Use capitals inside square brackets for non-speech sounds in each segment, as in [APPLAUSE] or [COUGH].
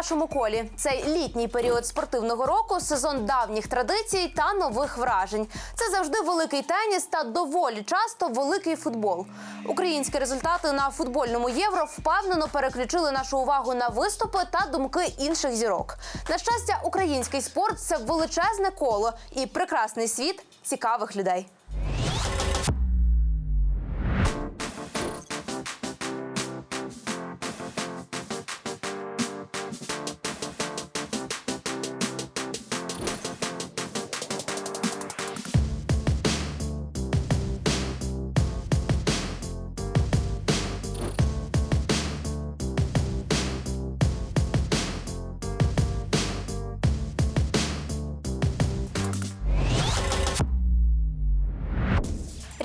нашому колі. Цей літній період спортивного року, сезон давніх традицій та нових вражень. Це завжди великий теніс та доволі часто великий футбол. Українські результати на футбольному євро впевнено переключили нашу увагу на виступи та думки інших зірок. На щастя, український спорт це величезне коло і прекрасний світ цікавих людей.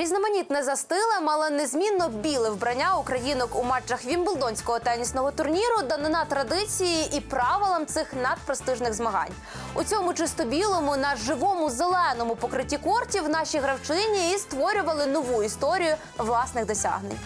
Різноманітне за стилем, але незмінно біле вбрання українок у матчах Вімблдонського тенісного турніру данина традиції і правилам цих надпрестижних змагань. У цьому чисто білому на живому зеленому покритті кортів наші гравчині і створювали нову історію власних досягнень.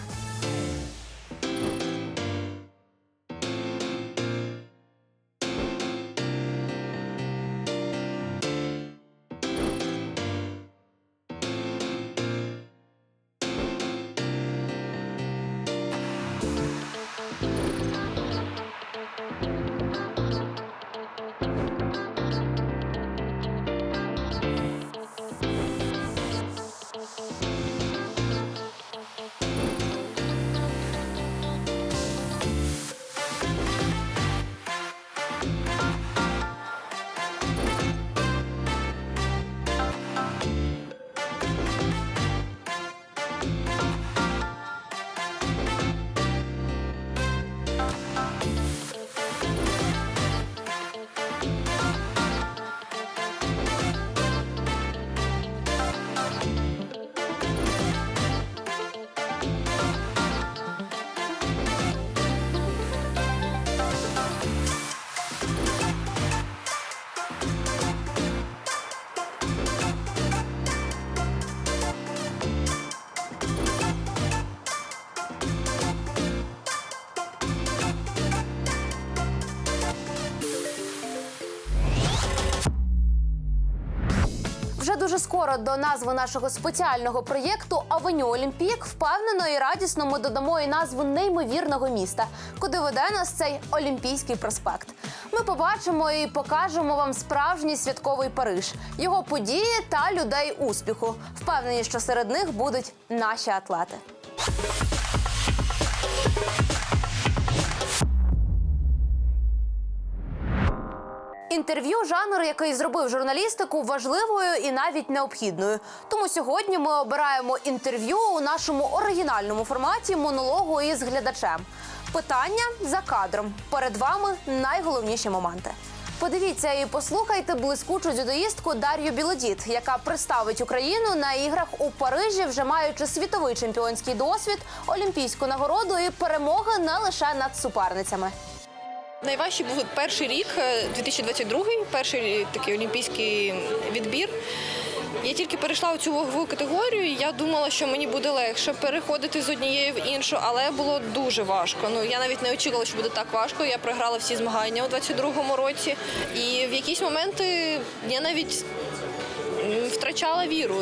Скоро до назви нашого спеціального проєкту Авеню Олімпік впевнено і радісно ми додамо і назву неймовірного міста, куди веде нас цей Олімпійський проспект. Ми побачимо і покажемо вам справжній святковий Париж, його події та людей успіху. Впевнені, що серед них будуть наші атлети. Інтерв'ю жанр, який зробив журналістику важливою і навіть необхідною. Тому сьогодні ми обираємо інтерв'ю у нашому оригінальному форматі монологу із глядачем. Питання за кадром. Перед вами найголовніші моменти. Подивіться і послухайте блискучу дзюдоїстку Дар'ю Білодіт, яка представить Україну на іграх у Парижі, вже маючи світовий чемпіонський досвід, олімпійську нагороду і перемоги не лише над суперницями. Найважчий був перший рік, е, 2022, перший такий олімпійський відбір. Я тільки перейшла у цю вагову категорію. і Я думала, що мені буде легше переходити з однієї в іншу, але було дуже важко. Ну я навіть не очікувала, що буде так важко. Я програла всі змагання у 22-му році, і в якісь моменти я навіть втрачала віру,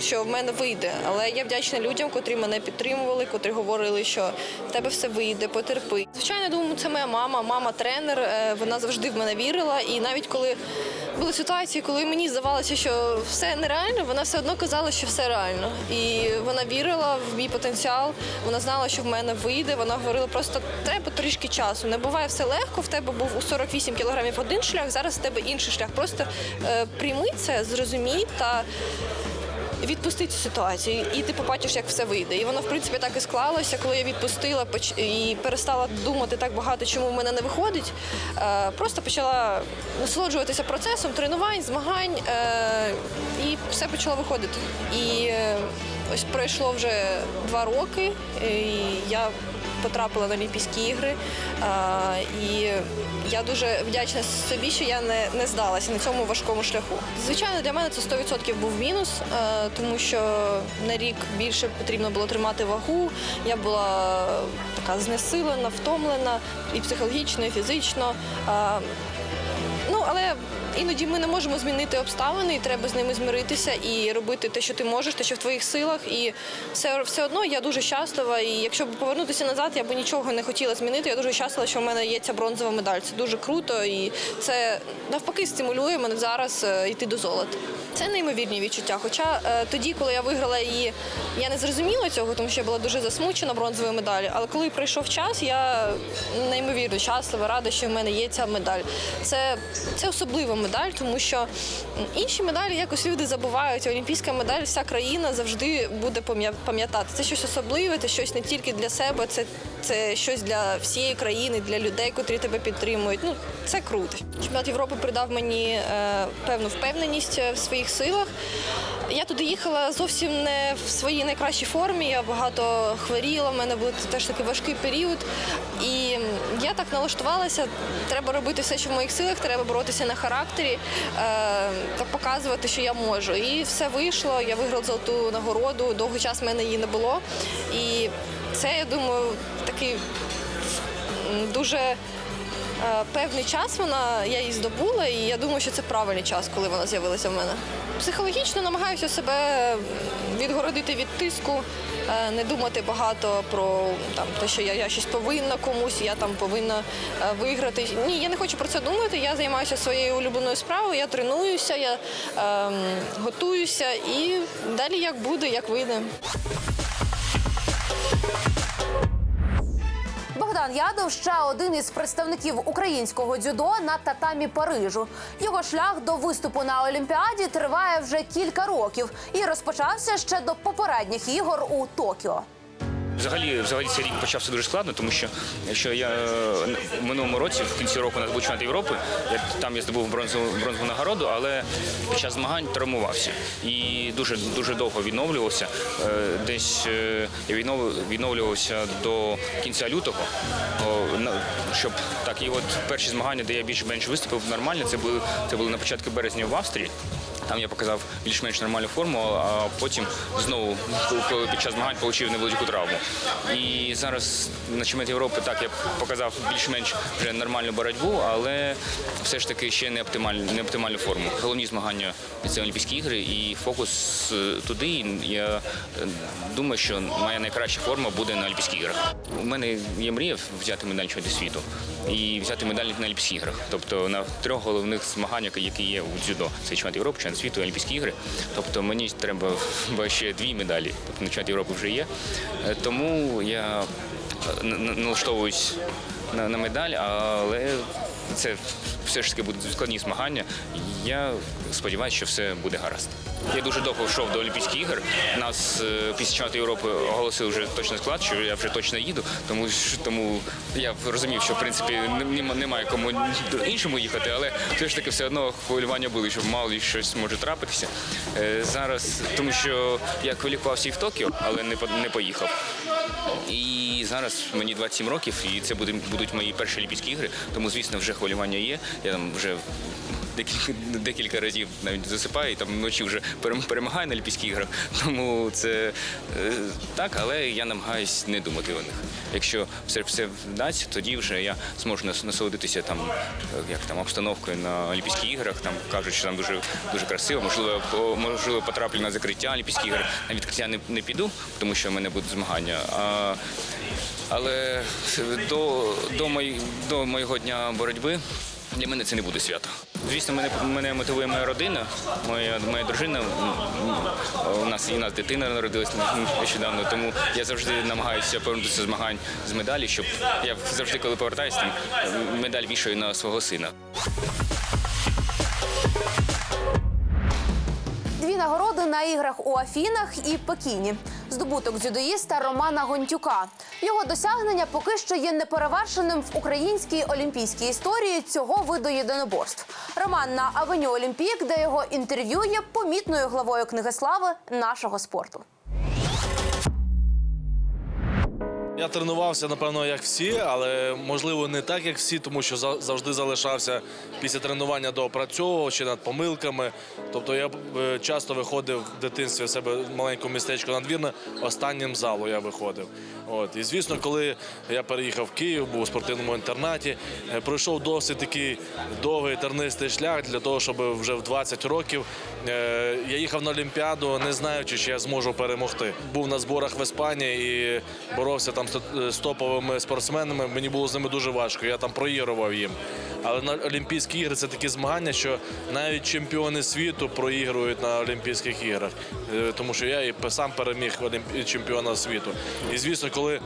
що в мене вийде. Але я вдячна людям, котрі мене підтримували, котрі говорили, що в тебе все вийде, потерпи. Звичайно, думаю, це моя мама, мама тренер. е, Вона завжди в мене вірила. І навіть коли були ситуації, коли мені здавалося, що все нереально, вона все одно казала, що все реально. І вона вірила в мій потенціал. Вона знала, що в мене вийде. Вона говорила, просто треба трішки часу. Не буває все легко. В тебе був у 48 кілограмів один шлях, зараз в тебе інший шлях. Просто е, прийми це, зрозумій та відпусти цю ситуацію, і ти побачиш, як все вийде. І воно, в принципі, так і склалося. Коли я відпустила і перестала думати так багато, чому в мене не виходить. е, Просто почала насолоджуватися процесом тренувань, змагань, е, і все почало виходити. І е, ось пройшло вже два роки, і я потрапила на Олімпійські ігри. І я дуже вдячна собі, що я не, не здалася на цьому важкому шляху. Звичайно, для мене це 100% був мінус, е, тому що на рік більше потрібно було тримати вагу. Я була така знесилена, втомлена і психологічно, і фізично. Е, Ну, але іноді ми не можемо змінити обставини, і треба з ними змиритися і робити те, що ти можеш, те, що в твоїх силах. І все, все одно я дуже щаслива. І якщо б повернутися назад, я б нічого не хотіла змінити. Я дуже щаслива, що в мене є ця бронзова медаль. Це дуже круто, і це навпаки стимулює мене зараз е, йти до золота. Це неймовірні відчуття. Хоча е, тоді, коли я виграла її, я не зрозуміла цього, тому що я була дуже засмучена бронзовою медаллю. Але коли прийшов час, я неймовірно щаслива, рада, що в мене є ця медаль. Це, це особлива медаль, тому що інші медалі якось люди забувають. Олімпійська медаль, вся країна завжди буде пам'ятати. Це щось особливе, це щось не тільки для себе, це, це щось для всієї країни, для людей, котрі тебе підтримують. Ну це круто. Чемпіонат Європи придав мені е, певну впевненість е, в своїх силах. Я туди їхала зовсім не в своїй найкращій формі. Я багато хворіла, в мене був теж такий важкий період. І я так налаштувалася. Треба робити все, що в моїх силах, треба боротися на характері е, та показувати, що я можу. І все вийшло. Я виграла золоту нагороду. Довгий час в мене її не було. І це, я думаю, такий дуже певний час вона я її здобула, і я думаю, що це правильний час, коли вона з'явилася в мене. Психологічно намагаюся себе відгородити від тиску, е, не думати багато про там те, що я, я щось повинна комусь, я там повинна е, виграти. Ні, я не хочу про це думати. Я займаюся своєю улюбленою справою, я тренуюся, я ем, готуюся і далі як буде, як вийде. Богдан Ядов ще один із представників українського дзюдо на татамі Парижу. Його шлях до виступу на Олімпіаді триває вже кілька років і розпочався ще до попередніх ігор у Токіо. Взагалі, взагалі цей рік почався дуже складно, тому що якщо я е, в минулому році, в кінці року, був чемпіонат Європи, я там я здобув бронзову бронзову нагороду, але під час змагань травмувався і дуже дуже довго відновлювався. Е, Десь е, я відновлювався до кінця лютого, щоб так. І от перші змагання, де я більш-менш виступив нормально, це були це були на початку березня в Австрії. Там я показав більш-менш нормальну форму, а потім знову, під час змагань отримав невеличку травму. І зараз на чемпіонаті Європи так я показав більш-менш вже нормальну боротьбу, але все ж таки ще не оптимальну, не оптимальну форму. Головні змагання це Олімпійські ігри, і фокус е, туди. Я е, думаю, що моя найкраща форма буде на Олімпійських іграх. У мене є мрія взяти медаль чемпіонату світу і взяти медаль на Олімпійських іграх. Тобто на трьох головних змаганнях, які є у дзюдо. Це чемпіонат Європи, світу, Олімпійські ігри. Тобто мені треба бо ще дві медалі. Тобто на чемпіонаті Європи вже є. Е, Тому я е, налаштовуюсь на, на медаль, але це все ж таки будуть складні змагання. Я сподіваюся, що все буде гаразд. Я дуже довго йшов до Олімпійських ігор. Нас е, після чемпіонату Європи оголосили вже точний склад, що я вже точно їду. Тому тому я розумів, що в принципі немає кому іншому їхати, але все ж таки все одно хвилювання були, що мало ли щось може трапитися. Е, Зараз, тому що я кваліфікувався і в Токіо, але не не поїхав. Зараз мені 27 років, і це будуть мої перші Олімпійські ігри. Тому, звісно, вже хвилювання є. Я там вже декілька, декілька разів навіть засипаю, і там вночі вже перем- перемагаю на Олімпійських іграх. [LAUGHS] Тому це е, так, але я намагаюсь не думати о них. Якщо все, все вдасться, тоді вже я зможу насолодитися там, е, як там обстановкою на Олімпійських іграх. Там кажуть, що там дуже дуже красиво. Можливо, можливо, потраплю на закриття Олімпійських ігор. На відкриття не, не піду, тому що в мене будуть змагання. А, але до, до, мої, до моєго дня боротьби для мене це не буде свято. Звісно, мене, мене мотивує моя родина, моя, моя дружина. У нас і у нас дитина народилась нещодавно, тому я завжди намагаюся повернутися змагань з медалі, щоб я завжди, коли повертаюся, медаль вішаю на свого сина. Нагороди на іграх у Афінах і Пекіні. Здобуток дзюдоїста Романа Гонтюка. Його досягнення поки що є неперевершеним в українській олімпійській історії цього виду єдиноборств. Роман на Авеню Олімпік, де його інтерв'ю є помітною главою книги слави нашого спорту. Я тренувався, напевно, як всі, але можливо не так, як всі, тому що за- завжди залишався після тренування доопрацьовував ще над помилками. Тобто я е, часто виходив в дитинстві в себе в маленькому містечку надвірне, останнім залу я виходив. От. І звісно, коли я переїхав в Київ, був у спортивному інтернаті, е, пройшов досить такий довгий тернистий шлях для того, щоб вже в 20 років е, я їхав на Олімпіаду, не знаючи, чи я зможу перемогти. Був на зборах в Іспанії і боровся там з топовими спортсменами. Мені було з ними дуже важко. Я там проігрував їм. Але на Олімпійські ігри це такі змагання, що навіть чемпіони світу проігрують на Олімпійських іграх, Е, тому що я і сам переміг чемпіона світу. І звісно, коли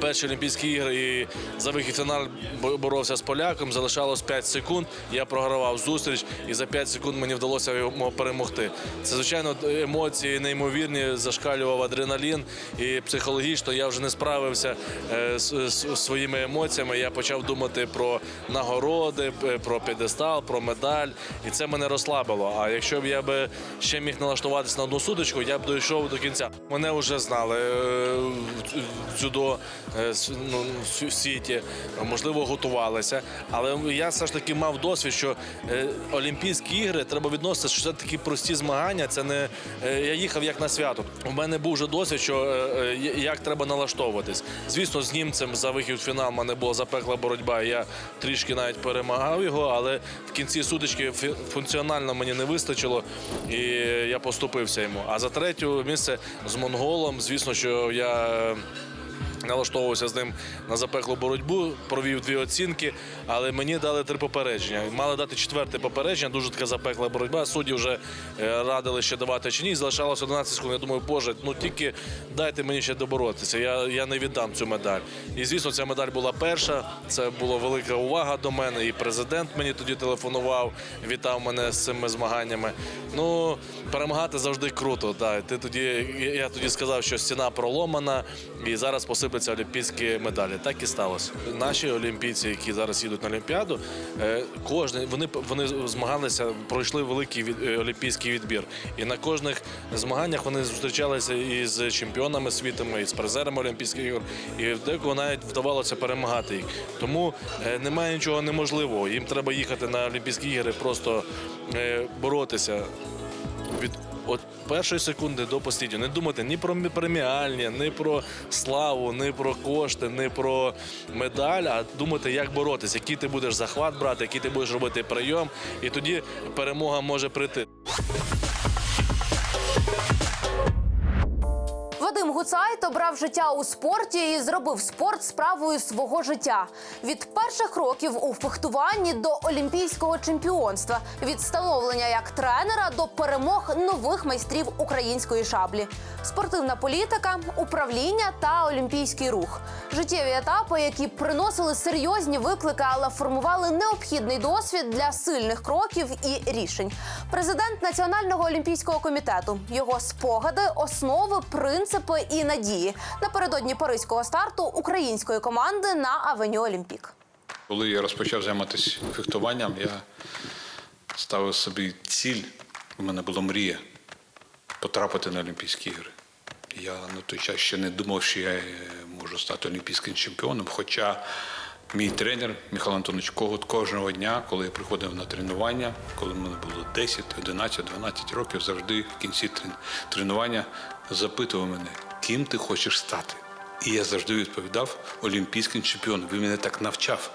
перші Олімпійські ігри і за вихід фінал боровся з поляком. Залишалось 5 секунд. Я програвав зустріч, і за 5 секунд мені вдалося його перемогти. Це звичайно емоції неймовірні, зашкалював адреналін, і психологічно я вже не справився е, з, своїми емоціями. Я почав думати про нагороди, е, про п'єдестал, про медаль, і це мене розслабило. А якщо б я би ще міг налаштуватися на одну сутичку, я б дійшов до кінця. Мене вже знали е, дзюдо в світі, можливо, готувалися. Але я все ж таки мав досвід, що е, Олімпійські ігри треба відносити, що це такі прості змагання. Це не е, я їхав як на свято. У мене був вже досвід, що е, е, як треба налаштовуватись. Звісно, з німцем за вихід в фінал в мене була запекла боротьба. Я трішки навіть перемагав його, але в кінці сутички функціонально мені не вистачило, і я поступився йому. А за третє місце з монголом, звісно, що я. Налаштовувався з ним на запеклу боротьбу, провів дві оцінки, але мені дали три попередження. Мали дати четверте попередження, дуже така запекла боротьба. Судді вже е, радили ще давати чи ні. Залишалося 11 секунд. Я думаю, боже, ну тільки дайте мені ще доборотися. Я, я не віддам цю медаль. І звісно, ця медаль була перша. Це була велика увага до мене. І президент мені тоді телефонував, вітав мене з цими змаганнями. Ну, перемагати завжди круто. Да. Ти тоді, я тоді сказав, що стіна проломана, і зараз посипляться олімпійські медалі. Так і сталося. Наші олімпійці, які зараз їдуть на Олімпіаду, е, кожен вони вони змагалися, пройшли великий від, е, олімпійський відбір. І на кожних змаганнях вони зустрічалися із чемпіонами світу, і з призерами Олімпійських ігор. І декого навіть вдавалося перемагати їх. Тому е, немає нічого неможливого. Їм треба їхати на Олімпійські ігри, просто боротися от першої секунди до послідньої. Не думати ні про преміальні, ні про славу, ні про кошти, ні про медаль, а думати, як боротися, який ти будеш захват брати, який ти будеш робити прийом, і тоді перемога може прийти. Гуцайт обрав життя у спорті і зробив спорт справою свого життя. Від перших років у фехтуванні до олімпійського чемпіонства, від становлення як тренера до перемог нових майстрів української шаблі, спортивна політика, управління та олімпійський рух. Життєві етапи, які приносили серйозні виклики, але формували необхідний досвід для сильних кроків і рішень. Президент Національного олімпійського комітету, його спогади, основи, принципи і надії напередодні паризького старту української команди на Авеню Олімпік. Коли я розпочав займатися фехтуванням, я ставив собі ціль, у мене була мрія потрапити на Олімпійські ігри. Я на той час ще не думав, що я е, можу стати олімпійським чемпіоном. Хоча мій тренер Михайло Антонович Когут кожного дня, коли я приходив на тренування, коли мене було 10, 11, 12 років, завжди в кінці тренування запитував мене, ким ти хочеш стати. І я завжди відповідав олімпійським чемпіоном. Він мене так навчав.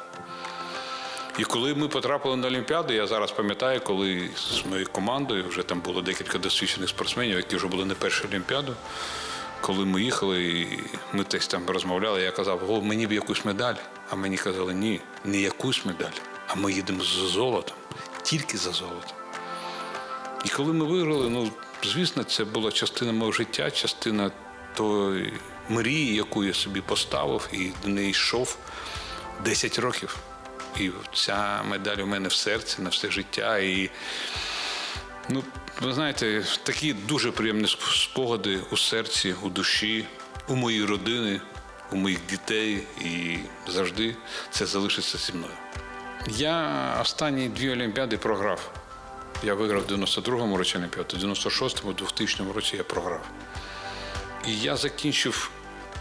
І коли ми потрапили на Олімпіаду, я зараз пам'ятаю, коли з моєю командою вже там було декілька досвідчених спортсменів, які вже були на першу Олімпіаду. Коли ми їхали, і ми десь там розмовляли, я казав, о, мені б якусь медаль. А мені казали, ні, не якусь медаль, а ми їдемо за золотом, тільки за золотом. І коли ми виграли, ну, звісно, це була частина мого життя, частина тої мрії, яку я собі поставив, і до неї йшов 10 років. І ця медаль у мене в серці на все життя. І, ну, ви знаєте, такі дуже приємні спогади у серці, у душі, у моїй родини, у моїх дітей, і завжди це залишиться зі мною. Я останні дві Олімпіади програв. Я виграв в 92-му році Олімпіаду, в 96-му, 2000 році я програв. І я закінчив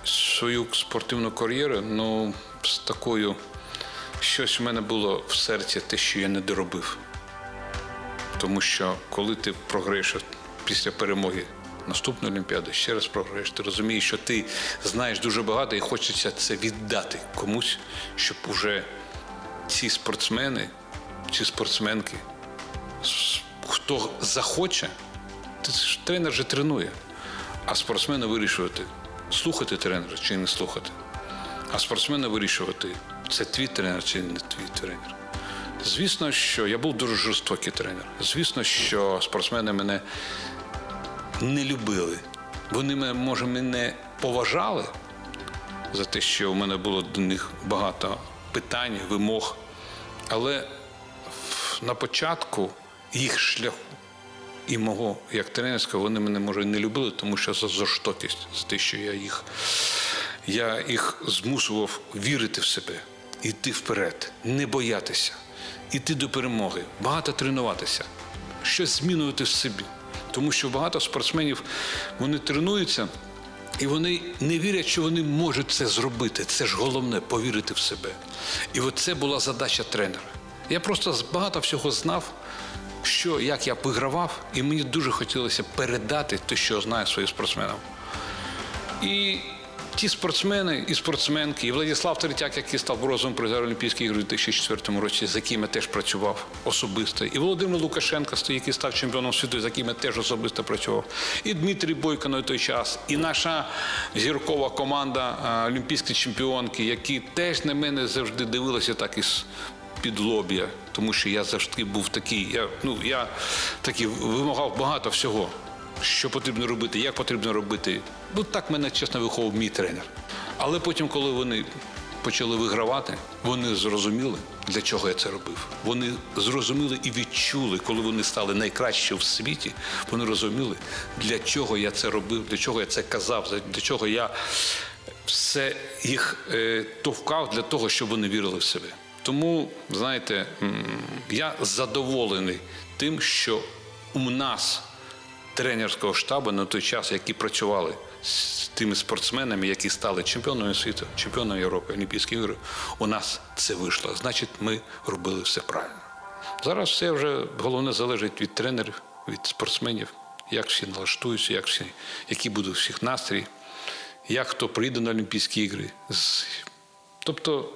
свою спортивну кар'єру, ну, з такою, щось в мене було в серці, те, що я не доробив. Тому що коли ти програєш після перемоги наступної Олімпіади, ще раз програєш, ти розумієш, що ти знаєш дуже багато і хочеться це віддати комусь, щоб уже ці спортсмени чи спортсменки, хто захоче, тренер же тренує. А спортсмени вирішувати, слухати тренера чи не слухати. А спортсмени вирішувати, це твій тренер чи не твій тренер. Звісно, що я був дуже жорстокий тренер. Звісно, що спортсмени мене не любили. Вони може, мене поважали за те, що у мене було до них багато питань, вимог. Але на початку їх шляху і мого як тренерського, вони мене може не любили, тому що за жорстокість, за те, що я їх, я їх змусував вірити в себе, йти вперед, не боятися, йти до перемоги, багато тренуватися, щось змінювати в собі. Тому що багато спортсменів вони тренуються. І вони не вірять, що вони можуть це зробити. Це ж головне повірити в себе. І от це була задача тренера. Я просто багато всього знав, що як я вигравав, і мені дуже хотілося передати те, що я знаю своїм спортсменам. І ті спортсмени і спортсменки, і Владислав Третяк, який став бронзовим призером Олімпійських ігор у 2004 році, з яким я теж працював особисто, і Володимир Лукашенко, який став чемпіоном світу, з яким я теж особисто працював, і Дмитрій Бойко на той час, і наша зіркова команда олімпійські чемпіонки, які теж на мене завжди дивилися так із під лоб'я, тому що я завжди був такий. Я, ну, я такий вимагав багато всього що потрібно робити, як потрібно робити. Ну так мене чесно виховував мій тренер. Але потім, коли вони почали вигравати, вони зрозуміли, для чого я це робив. Вони зрозуміли і відчули, коли вони стали найкращі в світі. Вони розуміли, для чого я це робив, для чого я це казав, для чого я все їх е, товкав для того, щоб вони вірили в себе. Тому, знаєте, я задоволений тим, що у нас тренерського штабу на той час, які працювали з тими спортсменами, які стали чемпіонами світу, чемпіонами Європи, Олімпійські ігри, у нас це вийшло. Значить, ми робили все правильно. Зараз все вже головне залежить від тренерів, від спортсменів, як всі налаштуються, як всі, які будуть всіх настрій, як хто прийде на Олімпійські ігри. Тобто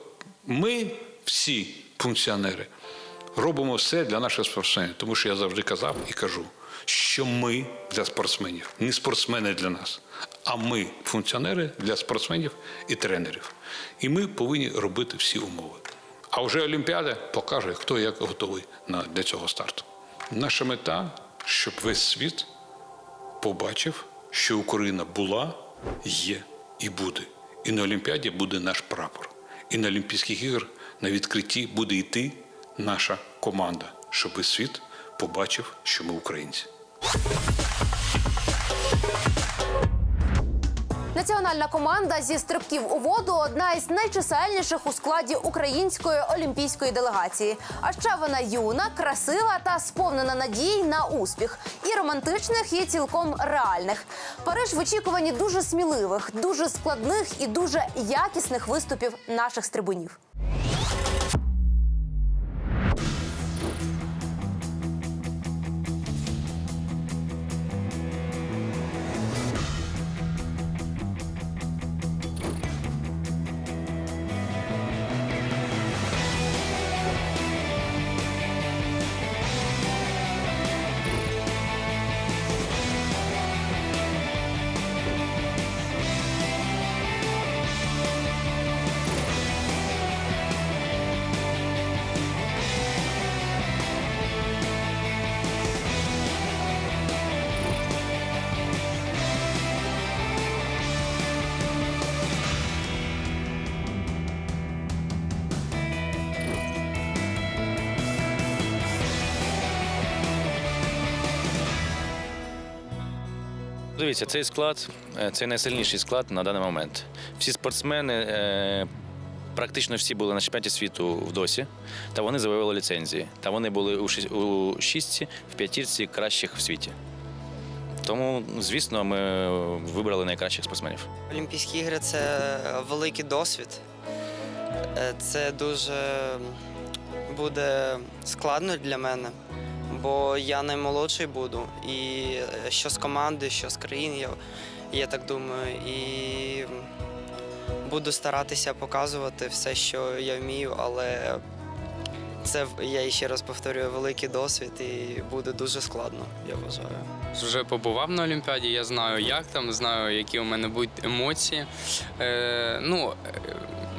ми всі функціонери робимо все для наших спортсменів, тому що я завжди казав і кажу, що ми для спортсменів, не спортсмени для нас, а ми функціонери для спортсменів і тренерів. І ми повинні робити всі умови. А вже Олімпіада покаже, хто як готовий для цього старту. Наша мета, щоб весь світ побачив, що Україна була, є і буде. І на Олімпіаді буде наш прапор. І на Олімпійських іграх на відкритті буде йти наша команда, щоб світ побачив, що ми українці. Національна команда зі стрибків у воду одна із найчисельніших у складі української олімпійської делегації. А ще вона юна, красива та сповнена надій на успіх і романтичних, і цілком реальних. Париж в очікуванні дуже сміливих, дуже складних і дуже якісних виступів наших стрибунів. Дивіться, цей склад е, це найсильніший склад на даний момент. Всі спортсмени, е, практично всі були на чемпіонаті світу в досі, та вони завоювали ліцензії. Та вони були у шістці, в п'ятірці кращих в світі. Тому, звісно, ми вибрали найкращих спортсменів. Олімпійські ігри це великий досвід. Е, Це дуже буде складно для мене, бо я наймолодший буду. І е, що з команди, що з країни, я, я так думаю. І буду старатися показувати все, що я вмію, але це я ще раз повторюю великий досвід і буде дуже складно, я вважаю. Вже побував на Олімпіаді, я знаю, як там, знаю, які у мене будуть емоції. Е, ну, е,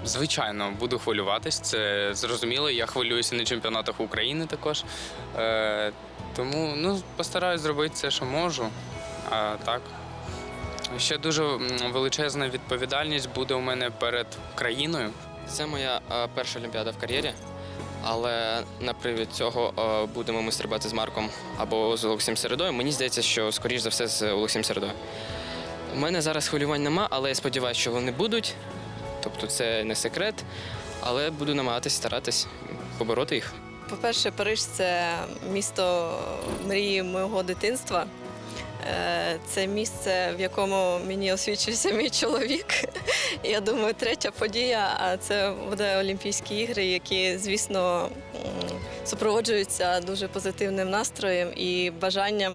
звичайно, буду хвилюватись, це зрозуміло. Я хвилююся на чемпіонатах України також. Е, тому ну, постараюсь зробити все, що можу. А так. Ще дуже величезна відповідальність буде у мене перед країною. Це моя е, перша олімпіада в кар'єрі, але на привід цього е, будемо ми стрибати з Марком або з Олексієм Середою. Мені здається, що скоріш за все з Олексієм Середою. У мене зараз хвилювань нема, але я сподіваюся, що вони будуть. Тобто це не секрет, але буду намагатися старатись побороти їх. По-перше, Париж це місто мрії мого дитинства. Е, Це місце, в якому мені освічився мій чоловік. [LAUGHS] Я думаю, третя подія це буде Олімпійські ігри, які, звісно, супроводжуються дуже позитивним настроєм і бажанням.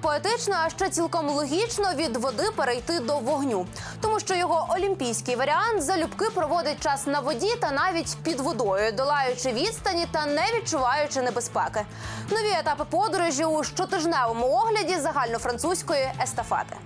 Поетично, а ще цілком логічно від води перейти до вогню, тому що його олімпійський варіант залюбки проводить час на воді та навіть під водою, долаючи відстані та не відчуваючи небезпеки. Нові етапи подорожі у щотижневому огляді загальнофранцузької естафети.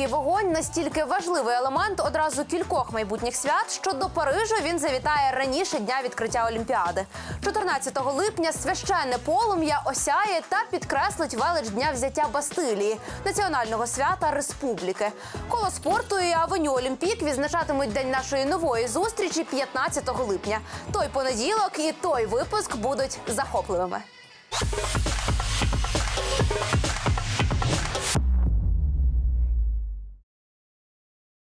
Олімпійський вогонь настільки важливий елемент одразу кількох майбутніх свят, що до Парижу він завітає раніше дня відкриття Олімпіади. 14 липня священне полум'я осяє та підкреслить велич дня взяття Бастилії, національного свята республіки. Коло спорту і авеню Олімпік відзначатимуть день нашої нової зустрічі 15 липня. Той понеділок і той випуск будуть захопливими.